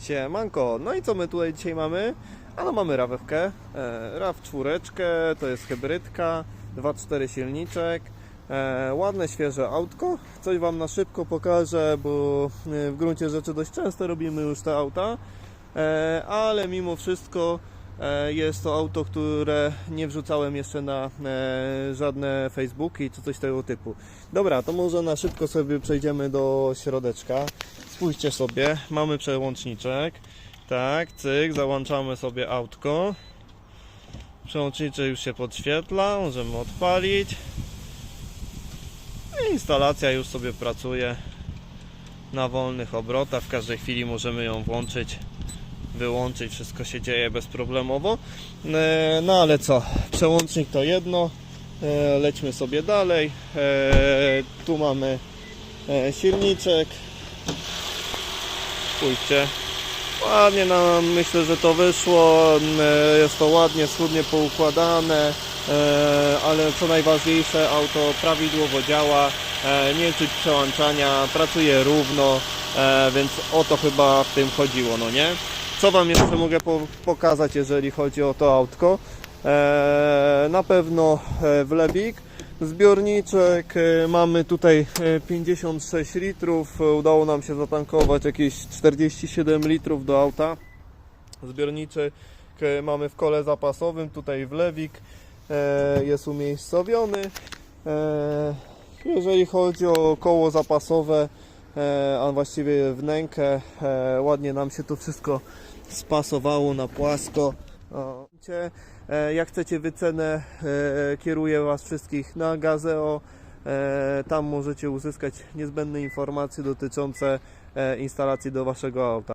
Siemanko, no i co my tutaj dzisiaj mamy? A no mamy rawewkę, e, raw czwóreczkę, to jest hybrydka, 2.4 silniczek, e, ładne świeże autko, coś Wam na szybko pokażę, bo e, w gruncie rzeczy dość często robimy już te auta, e, ale mimo wszystko jest to auto, które nie wrzucałem jeszcze na e, żadne Facebooki czy coś tego typu. Dobra, to może na szybko sobie przejdziemy do środeczka. Spójrzcie sobie, mamy przełączniczek. Tak, cyk, załączamy sobie autko. Przełączniczek już się podświetla, możemy odpalić. Instalacja już sobie pracuje na wolnych obrotach. W każdej chwili możemy ją włączyć, wyłączyć. Wszystko się dzieje bezproblemowo. E, No ale co, przełącznik to jedno. E, Lećmy sobie dalej. E, Tu mamy silniczek. Spójrzcie. Ładnie nam myślę, że to wyszło. Jest to ładnie, schludnie poukładane. Ale co najważniejsze, auto prawidłowo działa. Nie czuć przełączania, pracuje równo, więc o to chyba w tym chodziło, no nie? Co Wam jeszcze mogę po- pokazać, jeżeli chodzi o to autko? E, Na pewno e, wlewik. Zbiorniczek e, mamy tutaj e, 56 litrów. E, Udało nam się zatankować jakieś 47 litrów do auta. Zbiorniczek mamy w kole zapasowym. Tutaj wlewik jest umiejscowiony. Jeżeli chodzi o koło zapasowe, a właściwie wnękę, e, ładnie nam się to wszystko spasowało na płasko. E, Jak chcecie wycenę, e, kieruję Was wszystkich na Gazeo. E, Tam możecie uzyskać niezbędne informacje dotyczące e, instalacji do Waszego auta.